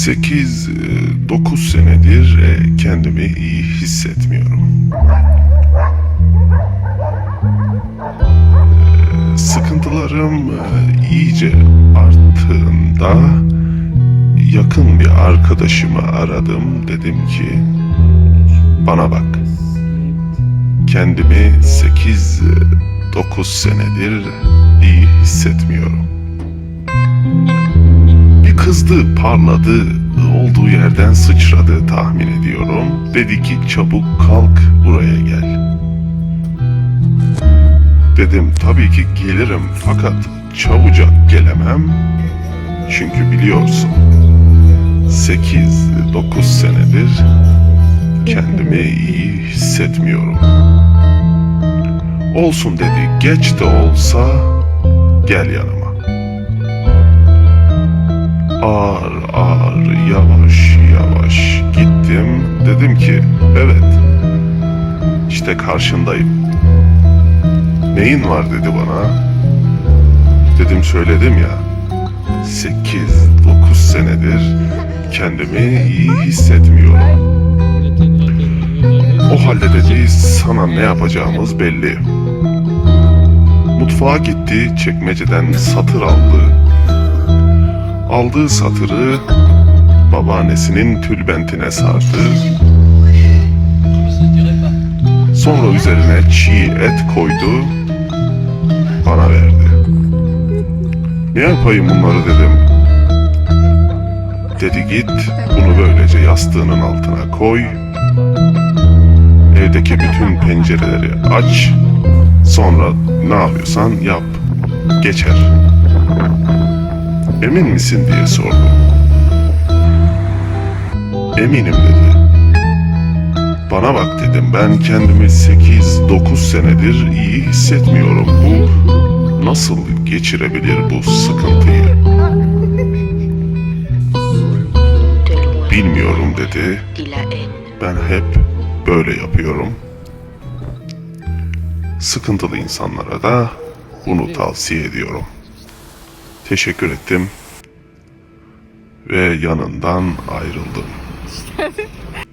8-9 senedir e, kendimi iyi hissetmiyorum. E, Sıkıntılarım e, iyice arttığında yakın bir arkadaşımı aradım. Dedim ki bana bak kendimi 8-9 senedir iyi hissetmiyorum. Kızdı, parladı, olduğu yerden sıçradı tahmin ediyorum. Dedi ki çabuk kalk buraya gel. Dedim tabii ki gelirim fakat çabucak gelemem. Çünkü biliyorsun 8-9 senedir kendimi iyi hissetmiyorum. Olsun dedi geç de olsa gel yanıma. Ağır ağır yavaş yavaş gittim. Dedim ki evet işte karşındayım. Neyin var dedi bana. Dedim söyledim ya. 8-9 senedir kendimi iyi hissetmiyorum. O halde dedi sana ne yapacağımız belli. Mutfağa gitti çekmeceden satır aldı. Aldığı satırı babaannesinin tülbentine sardı. Sonra üzerine çiğ et koydu. Bana verdi. Ne yapayım bunları dedim. Dedi git bunu böylece yastığının altına koy. Evdeki bütün pencereleri aç. Sonra ne yapıyorsan yap. Geçer. Emin misin diye sordum. Eminim dedi. Bana bak dedim ben kendimi 8-9 senedir iyi hissetmiyorum. Bu nasıl geçirebilir bu sıkıntıyı? Bilmiyorum dedi. Ben hep böyle yapıyorum. Sıkıntılı insanlara da bunu tavsiye ediyorum. Teşekkür ettim ve yanından ayrıldım.